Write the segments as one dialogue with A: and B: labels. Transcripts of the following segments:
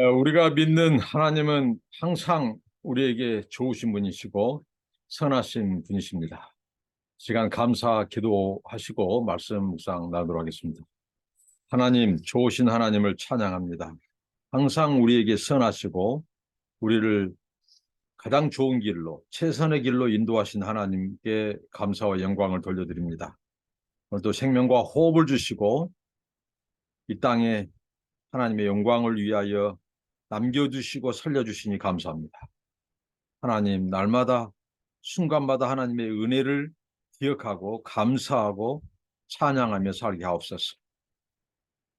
A: 어, 우리가 믿는 하나님은 항상 우리에게 좋으신 분이시고 선하신 분이십니다. 시간 감사 기도하시고 말씀 묵상 나누도록 하겠습니다. 하나님, 좋으신 하나님을 찬양합니다. 항상 우리에게 선하시고 우리를 가장 좋은 길로, 최선의 길로 인도하신 하나님께 감사와 영광을 돌려드립니다. 오늘도 생명과 호흡을 주시고 이 땅에 하나님의 영광을 위하여 남겨주시고 살려주시니 감사합니다. 하나님, 날마다 순간마다 하나님의 은혜를 기억하고 감사하고 찬양하며 살게 하옵소서.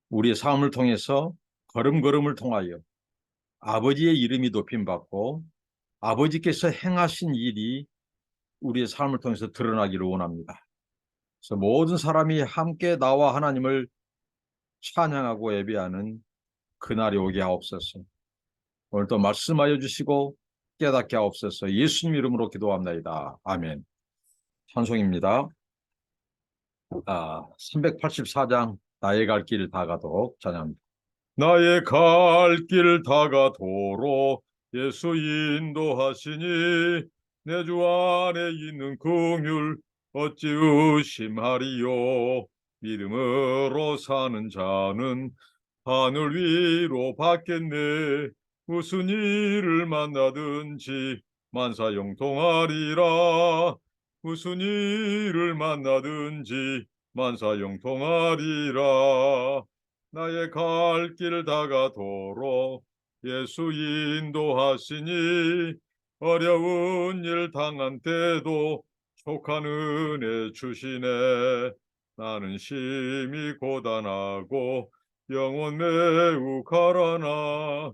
A: 우리의 삶을 통해서 걸음걸음을 통하여 아버지의 이름이 높임받고 아버지께서 행하신 일이 우리의 삶을 통해서 드러나기를 원합니다. 그래서 모든 사람이 함께 나와 하나님을 찬양하고 예배하는 그날이 오게 하옵소서. 오늘도 말씀하여 주시고 깨닫게 하옵소서. 예수님 이름으로 기도합나이다. 아멘. 찬송입니다. 아, 384장 나의 갈 길 다가도록 찬양합니다. 나의 갈 길 다가도록 예수 인도하시니 내 주 안에 있는 긍휼 어찌 의심하리요 믿음으로 사는 자는 하늘 위로 받겠네 무슨 일을 만나든지 만사형통하리라. 무슨 일을 만나든지 만사형통하리라. 나의 갈 길 다가도록 예수 인도하시니 어려운 일 당한 때도 족한 은혜 주시네. 나는 심히 고단하고 영원 매우 가라나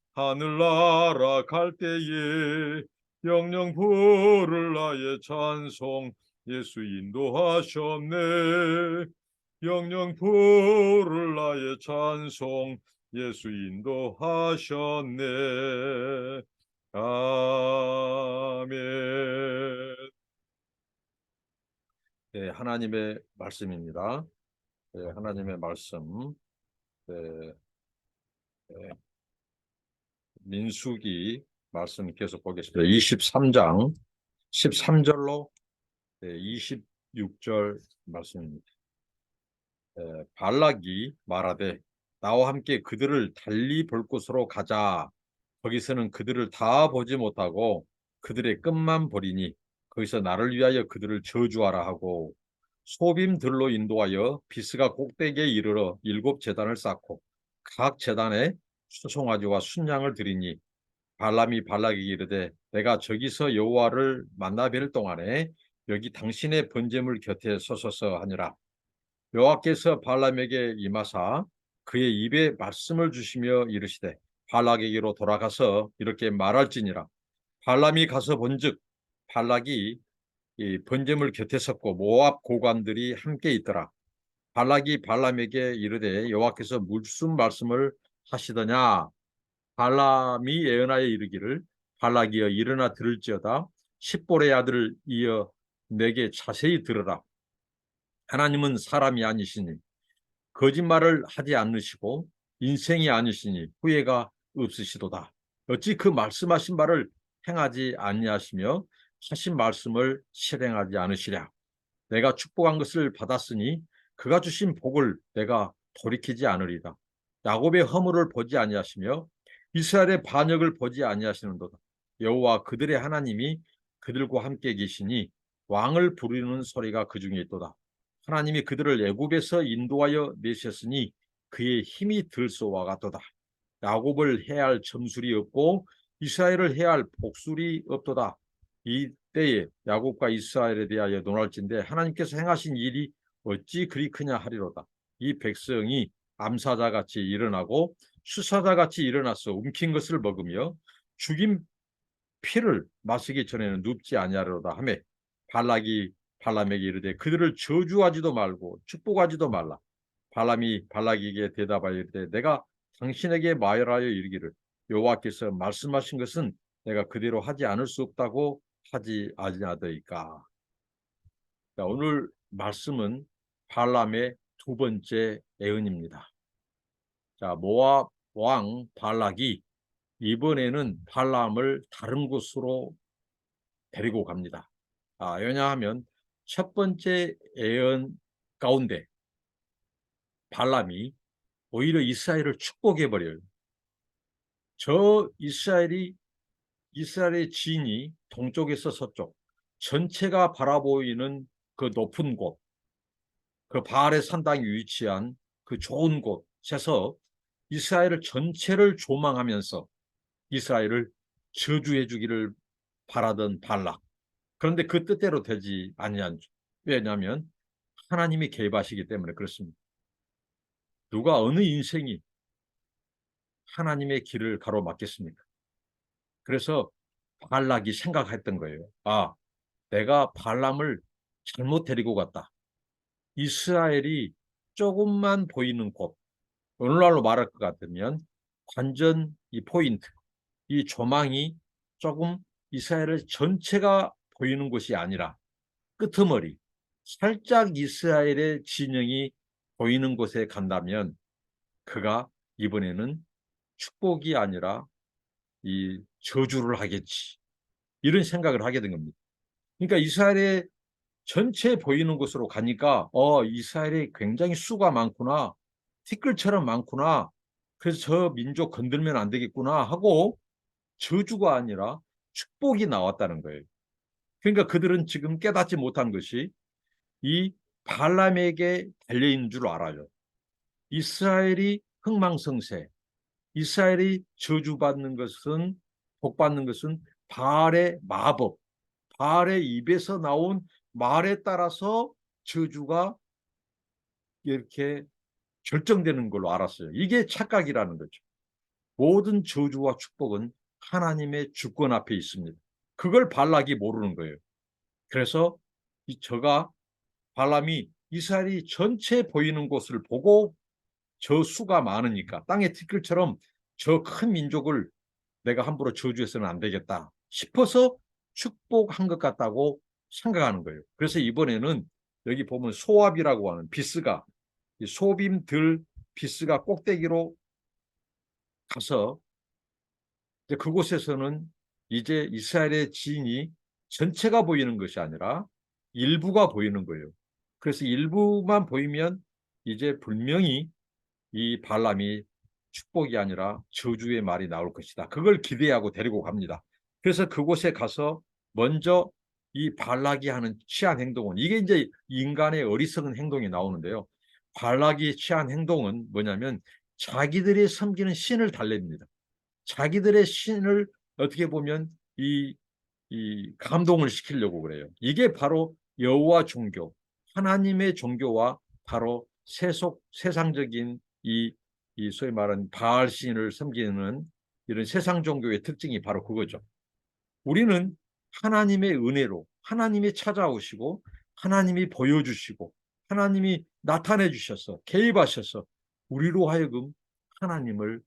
A: 하늘나라 갈 때에 영영 부를 나의 찬송 예수 인도하셨네. 영영 부를 나의 찬송 예수 인도하셨네. 아멘. 네, 하나님의 말씀입니다. 네, 하나님의 말씀. 네, 네, 민수기 말씀 계속 보겠습니다. 23장 13절로 네, 26절 말씀입니다. 네, 발락이 말하되 나와 함께 그들을 달리 볼 곳으로 가자. 거기서는 그들을 다 보지 못하고 그들의 끝만 보리니 거기서 나를 위하여 그들을 저주하라 하고 소빔들로 인도하여 비스가 꼭대기에 이르러 일곱 재단을 쌓고 각 재단에 수송아지와 순양을 드리니 발람이 발락에게 이르되 내가 저기서 여호와를 만나 뵐 동안에 여기 당신의 번제물 곁에 서서서 하니라 여호와께서 발람에게 임하사 그의 입에 말씀을 주시며 이르시되 발락에게로 돌아가서 이렇게 말할지니라 발람이 가서 본즉 발락이 이 번제물 곁에 섰고 모압 고관들이 함께 있더라. 발락이 발람에게 이르되 여호와께서 무슨 말씀을 하시더냐? 발람이 예언하여 이르기를 발락이여 일어나 들을지어다 십볼의 아들을 이어 내게 자세히 들으라. 하나님은 사람이 아니시니 거짓말을 하지 않으시고 인생이 아니시니 후회가 없으시도다. 어찌 그 말씀하신 바를 행하지 아니하시며 하신 말씀을 실행하지 않으시랴. 내가 축복한 것을 받았으니 그가 주신 복을 내가 돌이키지 않으리다. 야곱의 허물을 보지 아니하시며 이스라엘의 반역을 보지 아니하시는도다. 여호와 그들의 하나님이 그들과 함께 계시니 왕을 부르는 소리가 그 중에 있도다. 하나님이 그들을 애굽에서 인도하여 내셨으니 그의 힘이 들소와 같도다. 야곱을 해할 점술이 없고 이스라엘을 해할 복술이 없도다. 이때에 야곱과 이스라엘에 대하여 논할진대 하나님께서 행하신 일이 어찌 그리 크냐 하리로다. 이 백성이 암사자같이 일어나고 수사자같이 일어나서 움킨 것을 먹으며 죽인 피를 마시기 전에는 눕지 아니하리로다 하며 발락이 발람에게 이르되 그들을 저주하지도 말고 축복하지도 말라 발람이 발락에게 대답하여 이르되 내가 당신에게 말하여 이르기를 여호와께서 말씀하신 것은 내가 그대로 하지 않을 수 없다고 하지 아니하더이까 자, 오늘 말씀은 발람의 두 번째 애언입니다. 자, 모압 왕 발락이 이번에는 발람을 다른 곳으로 데리고 갑니다. 아, 왜냐하면 첫 번째 애언 가운데 발람이 오히려 이스라엘을 축복해 버려요. 저 이스라엘이 이스라엘의 진이 동쪽에서 서쪽 전체가 바라보이는 그 높은 곳, 그 바알의 산당이 위치한 그 좋은 곳에서 이스라엘을 전체를 조망하면서 이스라엘을 저주해 주기를 바라던 발락. 그런데 그 뜻대로 되지 아니한 왜냐하면 하나님이 개입하시기 때문에 그렇습니다. 누가 어느 인생이 하나님의 길을 가로막겠습니까? 그래서 발락이 생각했던 거예요. 아, 내가 발람을 잘못 데리고 갔다. 이스라엘이 조금만 보이는 곳, 오늘날로 말할 것 같으면 관전 이 포인트, 이 조망이 조금 이스라엘 전체가 보이는 곳이 아니라 끄트머리, 살짝 이스라엘의 진영이 보이는 곳에 간다면 그가 이번에는 축복이 아니라 이 저주를 하겠지. 이런 생각을 하게 된 겁니다. 그러니까 이스라엘의 전체 보이는 곳으로 가니까 어 이스라엘이 굉장히 수가 많구나. 티끌처럼 많구나. 그래서 저 민족 건들면 안 되겠구나 하고 저주가 아니라 축복이 나왔다는 거예요. 그러니까 그들은 지금 깨닫지 못한 것이 이 발람에게 달려있는 줄 알아요. 이스라엘이 흥망성쇠, 이스라엘이 저주받는 것은 복받는 것은 바알의 마법, 바알의 입에서 나온 말에 따라서 저주가 이렇게 결정되는 걸로 알았어요. 이게 착각이라는 거죠. 모든 저주와 축복은 하나님의 주권 앞에 있습니다. 그걸 발락이 모르는 거예요. 그래서 이 저가 발람이 이스라엘이 전체 보이는 곳을 보고 저 수가 많으니까 땅의 티끌처럼 저 큰 민족을 내가 함부로 저주해서는 안 되겠다 싶어서 축복한 것 같다고 생각하는 거예요. 그래서 이번에는 여기 보면 소압이라고 하는 비스가 소빔 들 비스가 꼭대기로 가서 그곳에서는 이제 이스라엘의 지인이 전체가 보이는 것이 아니라 일부가 보이는 거예요. 그래서 일부만 보이면 이제 분명히 이 발람이 축복이 아니라 저주의 말이 나올 것이다. 그걸 기대하고 데리고 갑니다. 그래서 그곳에 가서 먼저 이 발락이 하는 취한 행동은 이게 이제 인간의 어리석은 행동이 나오는데요. 발락이 취한 행동은 뭐냐면 자기들이 섬기는 신을 달랩니다. 자기들의 신을 어떻게 보면 이, 이 감동을 시키려고 그래요. 이게 바로 여호와 종교, 하나님의 종교와 바로 세속 세상적인 이, 이 소위 말하는 바알 신을 섬기는 이런 세상 종교의 특징이 바로 그거죠. 우리는 하나님의 은혜로 하나님이 찾아오시고 하나님이 보여주시고 하나님이 나타내 주셔서 개입하셔서 우리로 하여금 하나님을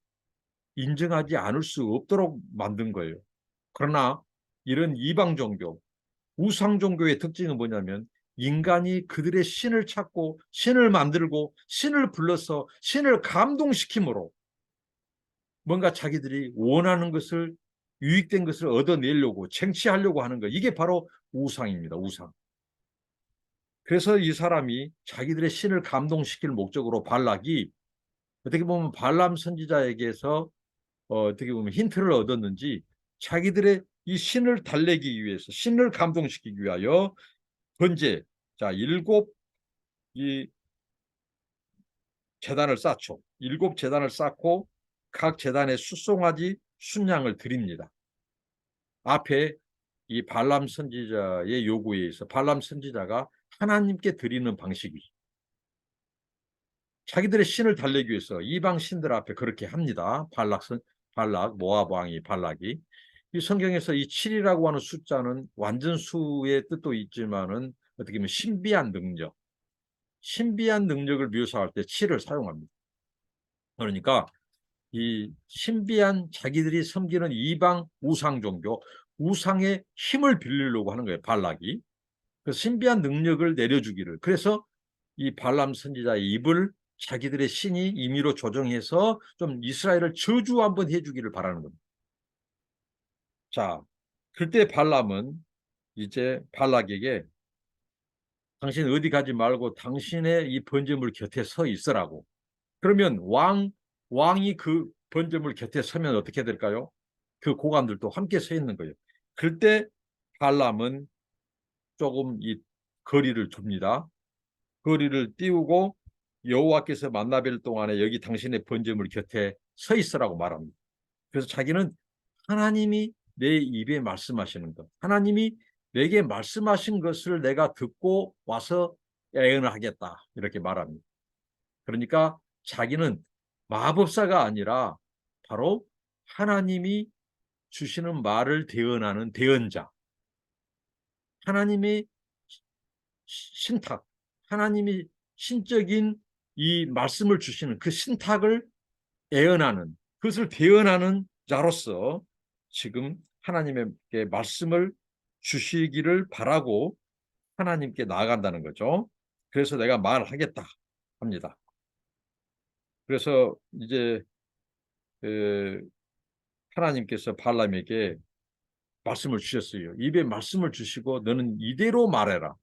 A: 인정하지 않을 수 없도록 만든 거예요. 그러나 이런 이방 종교, 우상 종교의 특징은 뭐냐면 인간이 그들의 신을 찾고 신을 만들고 신을 불러서 신을 감동시킴으로 뭔가 자기들이 원하는 것을 유익된 것을 얻어내려고 쟁취하려고 하는 거 이게 바로 우상입니다. 우상. 그래서 이 사람이 자기들의 신을 감동시킬 목적으로 발락이 어떻게 보면 발람 선지자에게서 어, 어떻게 보면 힌트를 얻었는지 자기들의 이 신을 달래기 위해서 신을 감동시키기 위하여 번제 자 일곱 이 재단을 쌓죠. 일곱 재단을 쌓고 각 재단에 수송아지 순양을 드립니다. 앞에 이 발람 선지자의 요구에 의해서 발람 선지자가 하나님께 드리는 방식이 자기들의 신을 달래기 위해서 이방 신들 앞에 그렇게 합니다. 발락 선 발락 모압 왕이 발락이 이 성경에서 이 7이라고 하는 숫자는 완전 수의 뜻도 있지만은 어떻게 보면 신비한 능력, 신비한 능력을 묘사할 때 7을 사용합니다. 그러니까 이 신비한 자기들이 섬기는 이방 우상 종교, 우상의 힘을 빌리려고 하는 거예요. 발락이. 그 신비한 능력을 내려주기를. 그래서 이 발람 선지자의 입을 자기들의 신이 임의로 조정해서 좀 이스라엘을 저주 한번 해주기를 바라는 겁니다. 자, 그때 발람은 이제 발락에게 당신 어디 가지 말고 당신의 이 번제물 곁에 서 있으라고. 그러면 왕, 왕이 그 번제물 곁에 서면 어떻게 될까요? 그 고관들도 함께 서 있는 거예요. 그때 발람은 조금 이 거리를 둡니다. 거리를 띄우고 여호와께서 만나 뵐 동안에 여기 당신의 번제물 곁에 서 있으라고 말합니다. 그래서 자기는 하나님이 내 입에 말씀하시는 것, 하나님이 내게 말씀하신 것을 내가 듣고 와서 애언을 하겠다 이렇게 말합니다. 그러니까 자기는 마법사가 아니라 바로 하나님이 주시는 말을 대언하는 대언자, 하나님의 신탁, 하나님이 신적인 이 말씀을 주시는 그 신탁을 애언하는 그것을 대언하는 자로서 지금 하나님께 말씀을 주시기를 바라고 하나님께 나아간다는 거죠. 그래서 내가 말하겠다 합니다. 그래서 이제 그 하나님께서 발람에게 말씀을 주셨어요. 입에 말씀을 주시고 너는 이대로 말해라.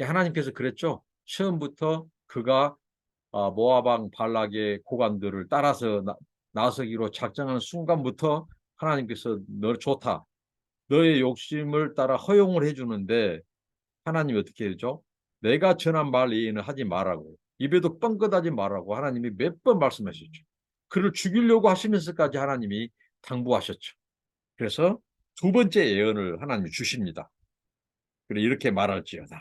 A: 하나님께서 그랬죠. 처음부터 그가 아, 모아방 발락의 고관들을 따라서 나, 나서기로 작정하는 순간부터 하나님께서 너 좋다. 너의 욕심을 따라 허용을 해주는데 하나님이 어떻게 해죠? 내가 전한 말 이해는 하지 말라고 입에도 뻥끗하지 말라고 하나님이 몇 번 말씀하셨죠. 그를 죽이려고 하시면서까지 하나님이 당부하셨죠. 그래서 두 번째 예언을 하나님이 주십니다. 그래 이렇게 말할지어다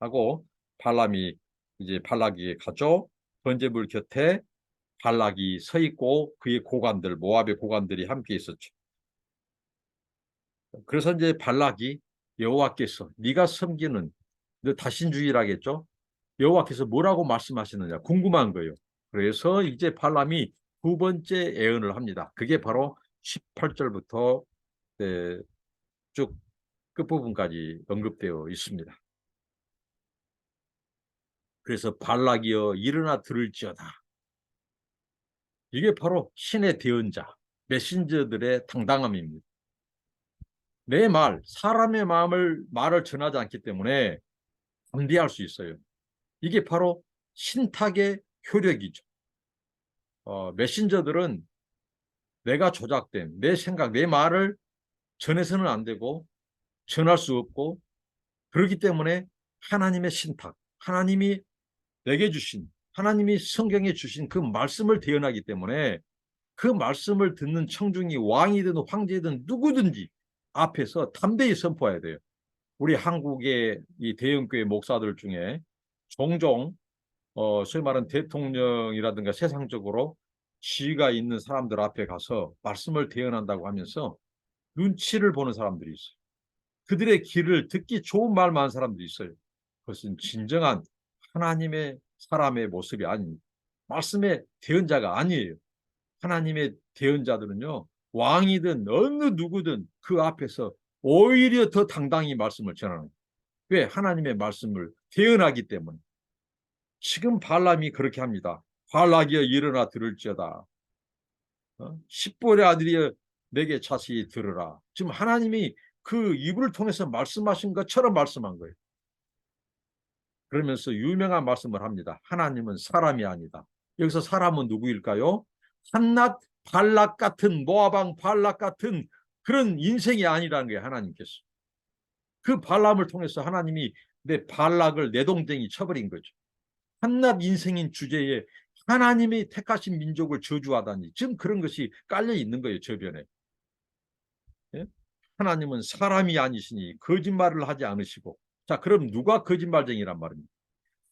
A: 하고 발람이 이제 발락이 가죠. 번제물 곁에 발락이 서 있고 그의 고관들 모압의 고관들이 함께 있었죠. 그래서 이제 발락이 여호와께서 네가 섬기는 너 다신주의라겠죠. 여호와께서 뭐라고 말씀하시느냐 궁금한 거예요. 그래서 이제 발람이 두 번째 예언을 합니다. 그게 바로 18절부터 네, 쭉 끝부분까지 언급되어 있습니다. 그래서 발락이여 일어나 들을지어다. 이게 바로 신의 대언자, 메신저들의 당당함입니다. 내 말, 사람의 마음을 말을 전하지 않기 때문에 담대할 수 있어요. 이게 바로 신탁의 효력이죠. 어, 메신저들은 내가 조작된 내 생각, 내 말을 전해서는 안 되고 전할 수 없고 그렇기 때문에 하나님의 신탁, 하나님이 내게 주신 하나님이 성경에 주신 그 말씀을 대언하기 때문에 그 말씀을 듣는 청중이 왕이든 황제든 누구든지 앞에서 담대히 선포해야 돼요. 우리 한국의 이 대형교회 목사들 중에 종종 어, 소위 말하는 대통령이라든가 세상적으로 지위가 있는 사람들 앞에 가서 말씀을 대언한다고 하면서 눈치를 보는 사람들이 있어요. 그들의 길을 듣기 좋은 말만 하는 사람들이 있어요. 그것은 진정한 하나님의 사람의 모습이 아닙니다. 말씀의 대언자가 아니에요. 하나님의 대언자들은요. 왕이든 어느 누구든 그 앞에서 오히려 더 당당히 말씀을 전하는 왜? 하나님의 말씀을 대언하기 때문에 지금 발람이 그렇게 합니다. 발락이여 일어나 들을지어다. 어? 십볼의 아들이여 내게 자세히 들으라. 지금 하나님이 그 입을 통해서 말씀하신 것처럼 말씀한 거예요. 그러면서 유명한 말씀을 합니다. 하나님은 사람이 아니다. 여기서 사람은 누구일까요? 한낱 발락 같은 모아방 발락 같은 그런 인생이 아니라는 거예요. 하나님께서. 그 발람을 통해서 하나님이 내 발락을 내 동생이 쳐버린 거죠. 한낱 인생인 주제에 하나님이 택하신 민족을 저주하다니 지금 그런 것이 깔려 있는 거예요. 저변에. 예? 하나님은 사람이 아니시니 거짓말을 하지 않으시고 자 그럼 누가 거짓말쟁이란 말입니까?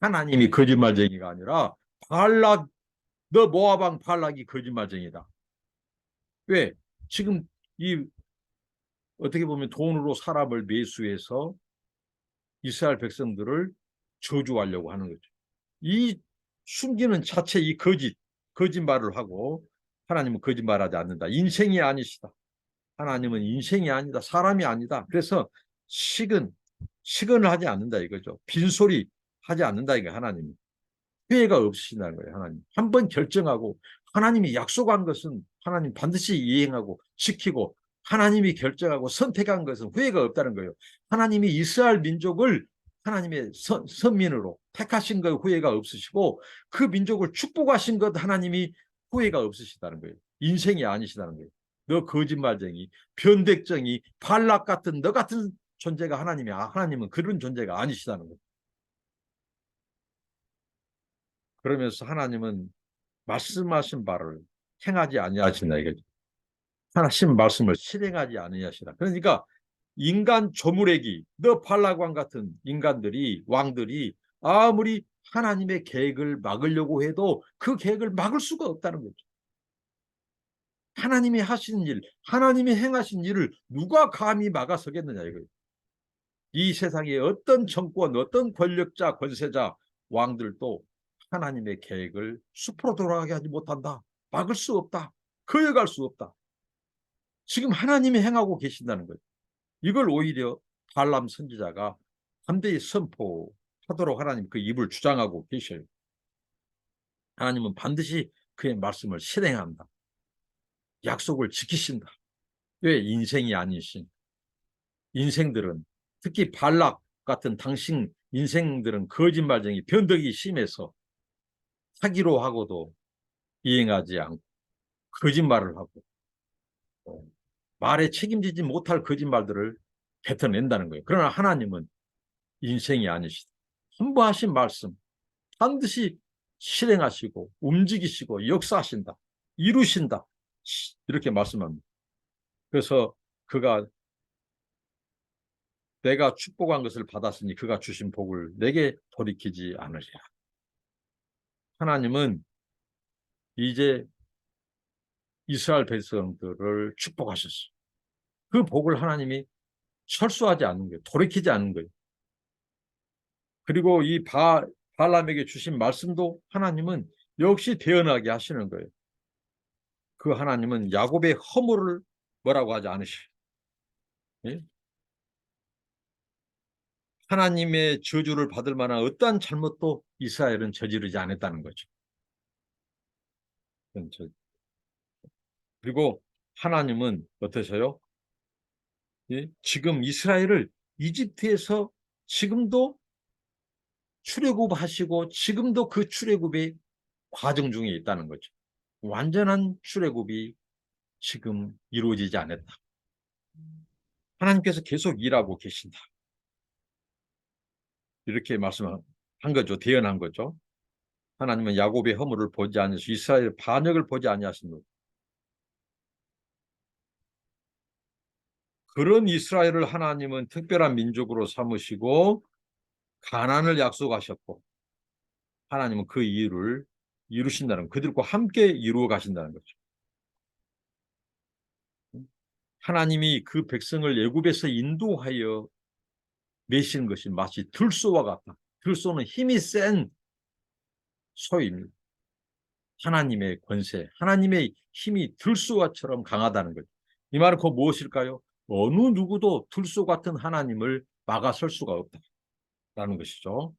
A: 하나님이 거짓말쟁이가 아니라 발락 너 모아방 발락이 거짓말쟁이다. 왜? 지금 이 어떻게 보면 돈으로 사람을 매수해서 이스라엘 백성들을 저주하려고 하는 거죠. 이 숨기는 자체 이 거짓, 거짓말을 하고 하나님은 거짓말하지 않는다. 인생이 아니시다. 하나님은 인생이 아니다. 사람이 아니다. 그래서 식은 식은을 하지 않는다 이거죠. 빈소리 하지 않는다 이거 하나님. 회의가 없으신다는 거예요. 하나님. 한 번 결정하고 하나님이 약속한 것은 하나님 반드시 이행하고 지키고 하나님이 결정하고 선택한 것은 후회가 없다는 거예요. 하나님이 이스라엘 민족을 하나님의 선, 선민으로 택하신 것 후회가 없으시고 그 민족을 축복하신 것 하나님이 후회가 없으시다는 거예요. 인생이 아니시다는 거예요. 너 거짓말쟁이, 변백쟁이, 발락 같은 너 같은 존재가 하나님이 아, 하나님은 그런 존재가 아니시다는 거예요. 그러면서 하나님은 말씀하신 바를 행하지 아니하신다 이거죠. 하나님 말씀을 실행하지 아니하시다. 그러니까 인간 조물애기, 너 팔라관 같은 인간들이 왕들이 아무리 하나님의 계획을 막으려고 해도 그 계획을 막을 수가 없다는 거죠. 하나님이 하시는 일, 하나님이 행하신 일을 누가 감히 막아서겠느냐 이거예요. 이 세상에 어떤 정권, 어떤 권력자, 권세자, 왕들도 하나님의 계획을 수포로 돌아가게 하지 못한다. 막을 수 없다. 거역할 수 없다. 지금 하나님이 행하고 계신다는 거예요. 이걸 오히려 발람 선지자가 담대히 선포하도록 하나님 그 입을 주장하고 계셔요. 하나님은 반드시 그의 말씀을 실행한다. 약속을 지키신다. 왜 인생이 아니신 인생들은 특히 발락 같은 당신 인생들은 거짓말쟁이 변덕이 심해서 사기로 하고도 이행하지 않고 거짓말을 하고 어, 말에 책임지지 못할 거짓말들을 뱉어낸다는 거예요. 그러나 하나님은 인생이 아니시다. 선보하신 말씀 반드시 실행하시고 움직이시고 역사하신다. 이루신다. 이렇게 말씀합니다. 그래서 그가 내가 축복한 것을 받았으니 그가 주신 복을 내게 돌이키지 않으리라. 하나님은 이제 이스라엘 백성들을 축복하셨어요. 그 복을 하나님이 철수하지 않는 거예요. 돌이키지 않는 거예요. 그리고 이 바, 발람에게 주신 말씀도 하나님은 역시 대언하게 하시는 거예요. 그 하나님은 야곱의 허물을 뭐라고 하지 않으셔요. 예? 하나님의 저주를 받을 만한 어떠한 잘못도 이스라엘은 저지르지 않았다는 거죠. 그리고 하나님은 어떠세요? 예? 지금 이스라엘을 이집트에서 지금도 출애굽하시고 지금도 그 출애굽의 과정 중에 있다는 거죠. 완전한 출애굽이 지금 이루어지지 않았다. 하나님께서 계속 일하고 계신다. 이렇게 말씀한 거죠. 대언한 거죠. 하나님은 야곱의 허물을 보지 아니하시고 이스라엘의 반역을 보지 아니하신 그런 이스라엘을 하나님은 특별한 민족으로 삼으시고 가난을 약속하셨고 하나님은 그 이유를 이루신다는 그들과 함께 이루어 가신다는 거죠. 하나님이 그 백성을 예굽에서 인도하여 매시는 것이 마치 들소와 같다. 들소는 힘이 센 소입니다. 하나님의 권세, 하나님의 힘이 들소와처럼 강하다는 거죠. 이 말은 그 무엇일까요? 어느 누구도 들소 같은 하나님을 막아설 수가 없다 라는 것이죠.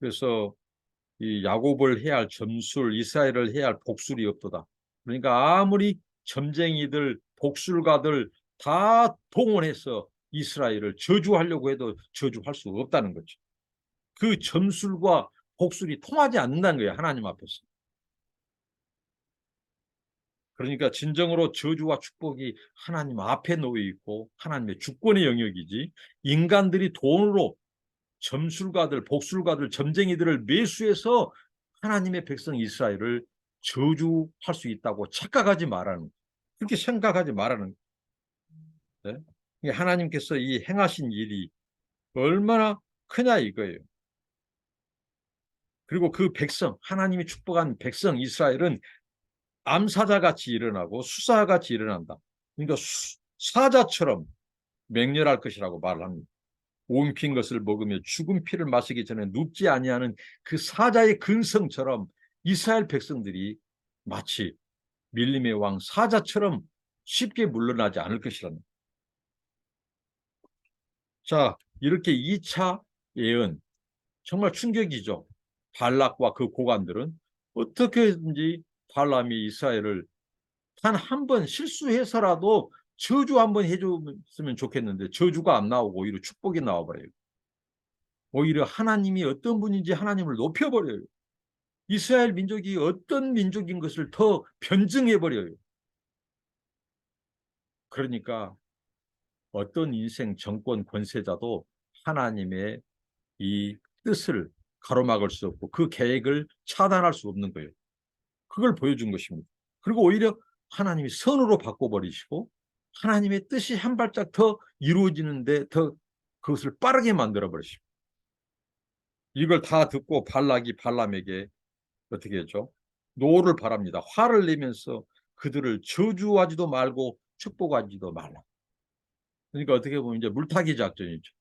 A: 그래서 이 야곱을 해야 할 점술, 이스라엘을 해야 할 복술이 없도다. 그러니까 아무리 점쟁이들, 복술가들 다 동원해서 이스라엘을 저주하려고 해도 저주할 수 없다는 거죠. 그 점술과 복술이 통하지 않는다는 거예요. 하나님 앞에서. 그러니까 진정으로 저주와 축복이 하나님 앞에 놓여 있고 하나님의 주권의 영역이지 인간들이 돈으로 점술가들, 복술가들, 점쟁이들을 매수해서 하나님의 백성 이스라엘을 저주할 수 있다고 착각하지 말라는 그렇게 생각하지 말라는 네? 하나님께서 이 행하신 일이 얼마나 크냐 이거예요. 그리고 그 백성, 하나님이 축복한 백성 이스라엘은 암사자 같이 일어나고 수사 같이 일어난다. 그러니까 수, 사자처럼 맹렬할 것이라고 말을 합니다. 옮긴 것을 먹으며 죽은 피를 마시기 전에 눕지 아니하는 그 사자의 근성처럼 이스라엘 백성들이 마치 밀림의 왕 사자처럼 쉽게 물러나지 않을 것이라는. 자, 이렇게 2차 예언 정말 충격이죠. 발락과 그 고관들은 어떻게든지 발람이 이스라엘을 단 한 번 실수해서라도 저주 한번 해줬으면 좋겠는데 저주가 안 나오고 오히려 축복이 나와버려요. 오히려 하나님이 어떤 분인지 하나님을 높여버려요. 이스라엘 민족이 어떤 민족인 것을 더 변증해버려요. 그러니까 어떤 인생 정권 권세자도 하나님의 이 뜻을 가로막을 수 없고 그 계획을 차단할 수 없는 거예요. 그걸 보여준 것입니다. 그리고 오히려 하나님이 선으로 바꿔버리시고 하나님의 뜻이 한 발짝 더 이루어지는데 더 그것을 빠르게 만들어 버리십니다. 이걸 다 듣고 발락이 발람에게 어떻게 했죠? 노를 바랍니다. 화를 내면서 그들을 저주하지도 말고 축복하지도 말라. 그러니까 어떻게 보면 이제 물타기 작전이죠.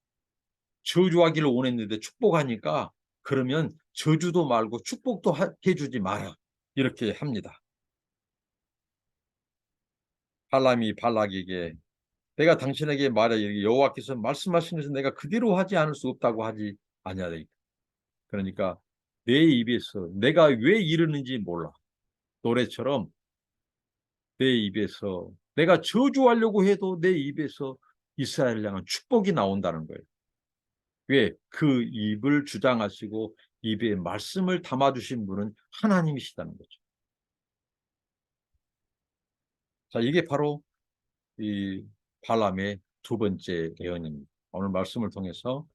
A: 저주하기를 원했는데 축복하니까 그러면 저주도 말고 축복도 해주지 마라. 이렇게 합니다. 발람이 발락에게 내가 당신에게 말해 여호와께서 말씀하신 것은 내가 그대로 하지 않을 수 없다고 하지 아니하다. 그러니까 내 입에서 내가 왜 이러는지 몰라. 노래처럼 내 입에서 내가 저주하려고 해도 내 입에서 이스라엘 향한 축복이 나온다는 거예요. 왜? 그 입을 주장하시고 입에 말씀을 담아주신 분은 하나님이시다는 거죠. 자, 이게 바로 이 발람의 두 번째 예언입니다. 오늘 말씀을 통해서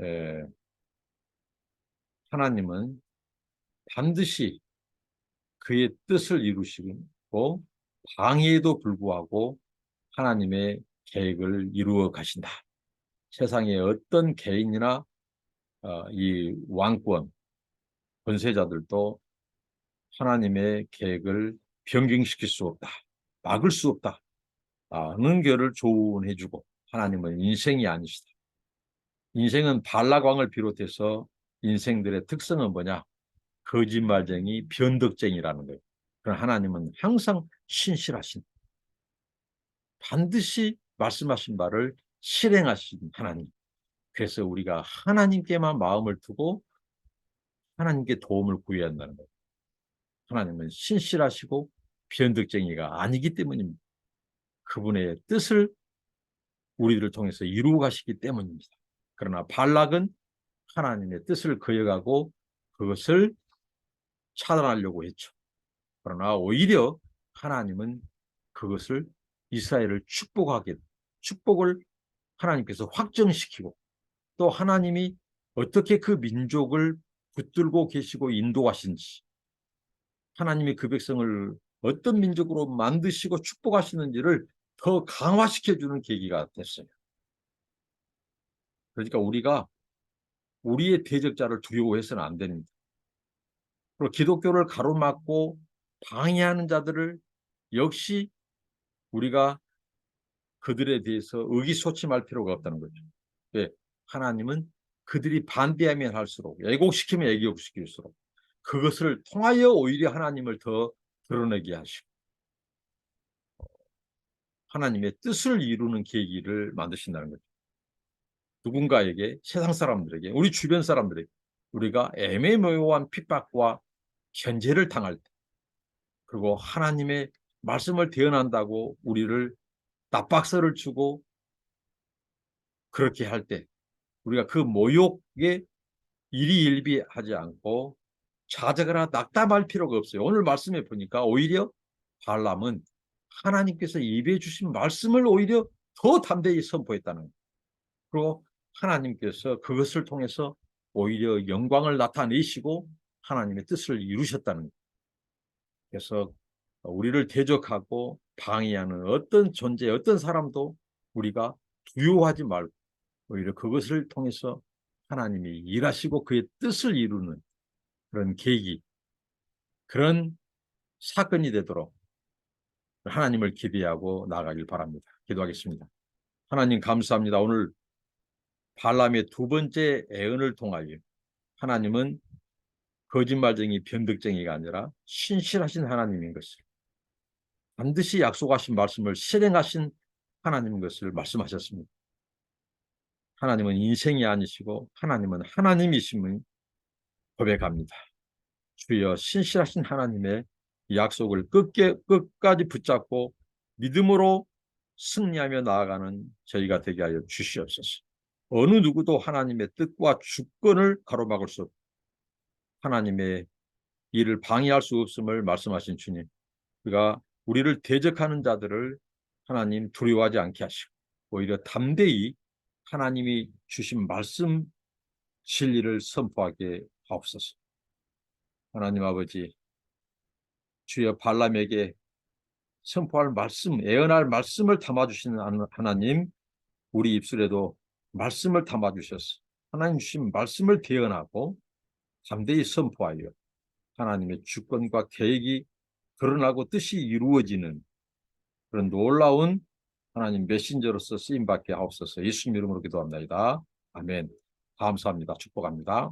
A: 에, 하나님은 반드시 그의 뜻을 이루시고 방해에도 불구하고 하나님의 계획을 이루어 가신다. 세상의 어떤 개인이나 어, 이 왕권, 권세자들도 하나님의 계획을 변경시킬 수 없다. 막을 수 없다. 라는 결을 조언해주고 하나님은 인생이 아니시다. 인생은 발락왕을 비롯해서 인생들의 특성은 뭐냐? 거짓말쟁이, 변덕쟁이라는 거예요. 그럼 하나님은 항상 신실하신 반드시 말씀하신 바를 실행하신 하나님. 그래서 우리가 하나님께만 마음을 두고 하나님께 도움을 구해야 한다는 거예요. 하나님은 신실하시고 변덕쟁이가 아니기 때문입니다. 그분의 뜻을 우리들을 통해서 이루어 가시기 때문입니다. 그러나 발락은 하나님의 뜻을 거역하고 그것을 차단하려고 했죠. 그러나 오히려 하나님은 그것을 이스라엘을 축복하게 축복을 하나님께서 확정시키고 또 하나님이 어떻게 그 민족을 붙들고 계시고 인도하신지 하나님이 그 백성을 어떤 민족으로 만드시고 축복하시는지를 더 강화시켜주는 계기가 됐어요. 그러니까 우리가 우리의 대적자를 두려워해서는 안 됩니다. 그리고 기독교를 가로막고 방해하는 자들을 역시 우리가 그들에 대해서 의기소침할 필요가 없다는 거죠. 왜? 하나님은 그들이 반대하면 할수록 애곡시키면 애곡시킬수록 그것을 통하여 오히려 하나님을 더 드러내게 하시고 하나님의 뜻을 이루는 계기를 만드신다는 거죠. 누군가에게 세상 사람들에게 우리 주변 사람들에게 우리가 애매모호한 핍박과 견제를 당할 때 그리고 하나님의 말씀을 대언한다고 우리를 납박서를 주고 그렇게 할 때 우리가 그 모욕에 일희일비하지 않고 좌절하거나 낙담할 필요가 없어요. 오늘 말씀에 보니까 오히려 발람은 하나님께서 예배해 주신 말씀을 오히려 더 담대히 선포했다는 거예요. 그리고 하나님께서 그것을 통해서 오히려 영광을 나타내시고 하나님의 뜻을 이루셨다는 거예요. 그래서 우리를 대적하고 방해하는 어떤 존재, 어떤 사람도 우리가 두려워하지 말고 오히려 그것을 통해서 하나님이 일하시고 그의 뜻을 이루는 그런 계기, 그런 사건이 되도록 하나님을 기대하고 나아가길 바랍니다. 기도하겠습니다. 하나님 감사합니다. 오늘 발람의 두 번째 애언을 통하여 하나님은 거짓말쟁이 변덕쟁이가 아니라 신실하신 하나님인 것을 반드시 약속하신 말씀을 실행하신 하나님인 것을 말씀하셨습니다. 하나님은 인생이 아니시고 하나님은 하나님이심을 고백합니다. 주여 신실하신 하나님의 약속을 끝게, 끝까지 붙잡고 믿음으로 승리하며 나아가는 저희가 되게 하여 주시옵소서. 어느 누구도 하나님의 뜻과 주권을 가로막을 수 없고 하나님의 일을 방해할 수 없음을 말씀하신 주님. 그가 우리를 대적하는 자들을 하나님 두려워하지 않게 하시고 오히려 담대히 하나님이 주신 말씀 진리를 선포하게 하옵소서. 하나님 아버지 주여 발람에게 선포할 말씀, 애언할 말씀을 담아주시는 하나님, 우리 입술에도 말씀을 담아주셔서 하나님 주신 말씀을 대언하고 담대히 선포하여 하나님의 주권과 계획이 드러나고 뜻이 이루어지는 그런 놀라운 하나님 메신저로서 쓰임받게 하옵소서 예수님 이름으로 기도합니다. 아멘. 감사합니다. 축복합니다.